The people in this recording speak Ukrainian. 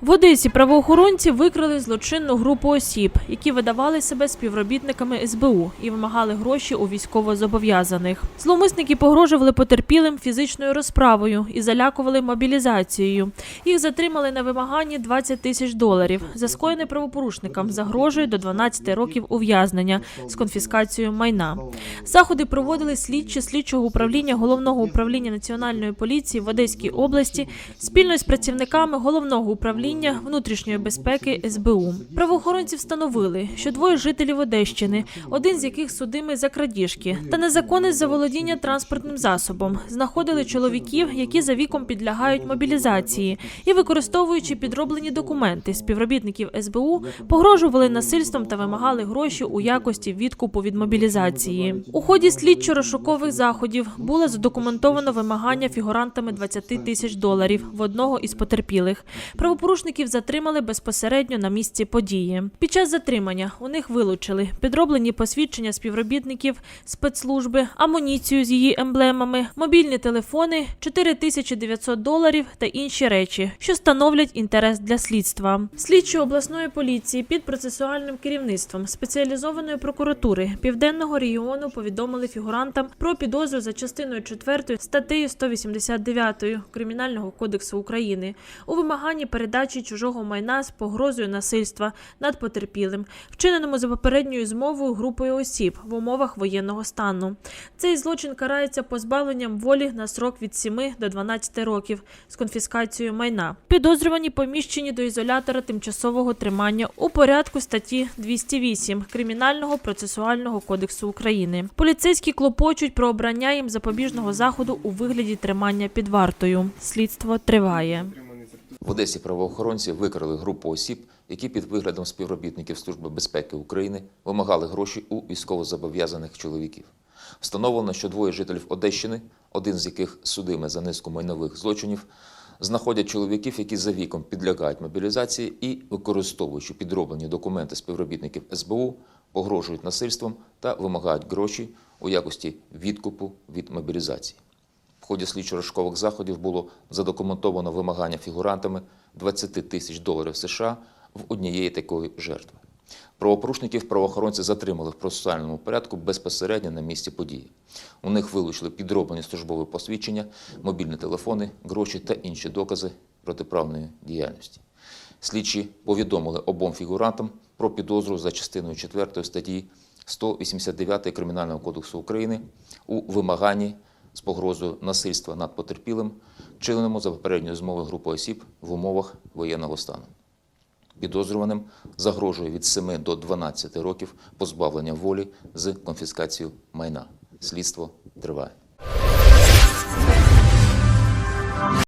В Одесі правоохоронці викрили злочинну групу осіб, які видавали себе співробітниками СБУ і вимагали гроші у військовозобов'язаних. Зловмисники погрожували потерпілим фізичною розправою і залякували мобілізацією. Їх затримали на вимаганні 20 тисяч доларів. За скоєне правопорушникам загрожує до 12 років ув'язнення з конфіскацією майна. Заходи проводили слідчі слідчого управління головного управління національної поліції в Одеській області спільно з працівниками головного управління внутрішньої безпеки СБУ. Правоохоронці встановили, що двоє жителів Одещини, один з яких судимий за крадіжки та незаконне заволодіння транспортним засобом, знаходили чоловіків, які за віком підлягають мобілізації, і використовуючи підроблені документи співробітників СБУ, погрожували насильством та вимагали гроші у якості відкупу від мобілізації. У ході слідчо-розшукових заходів було задокументовано вимагання фігурантами 20 тисяч доларів в одного із потерпілих. Правопорушників затримали безпосередньо на місці події. Під час затримання у них вилучили підроблені посвідчення співробітників спецслужби, амуніцію з її емблемами, мобільні телефони, 4900 доларів та інші речі, що становлять інтерес для слідства. Слідчі обласної поліції під процесуальним керівництвом спеціалізованої прокуратури південного регіону повідомили фігурантам про підозру за частиною 4 статтею 189 Кримінального кодексу України у вимаганні передачі чужого майна з погрозою насильства над потерпілим, вчиненому за попередньою змовою групою осіб в умовах воєнного стану. Цей злочин карається позбавленням волі на срок від 7 до 12 років з конфіскацією майна. Підозрювані поміщені до ізолятора тимчасового тримання у порядку статті 208 Кримінального процесуального кодексу України. Поліцейські клопочуть про обрання їм запобіжного заходу у вигляді тримання під вартою. Слідство триває. В Одесі правоохоронці викрили групу осіб, які під виглядом співробітників Служби безпеки України вимагали гроші у військовозобов'язаних чоловіків. Встановлено, що двоє жителів Одещини, один з яких судиме за низку майнових злочинів, знаходять чоловіків, які за віком підлягають мобілізації і, використовуючи підроблені документи співробітників СБУ, погрожують насильством та вимагають гроші у якості відкупу від мобілізації. Ході слідчо-розшукових заходів було задокументовано вимагання фігурантами 20 тисяч доларів США в однієї такої жертви. Правопорушників правоохоронці затримали в процесуальному порядку безпосередньо на місці події. У них вилучили підроблені службові посвідчення, мобільні телефони, гроші та інші докази протиправної діяльності. Слідчі повідомили обом фігурантам про підозру за частиною 4 статті 189 Кримінального кодексу України у вимаганні з погрозою насильства над потерпілим, чиненому за попередньою змовою групи осіб в умовах воєнного стану. Підозрюваним загрожує від 7 до 12 років позбавлення волі з конфіскацією майна. Слідство триває.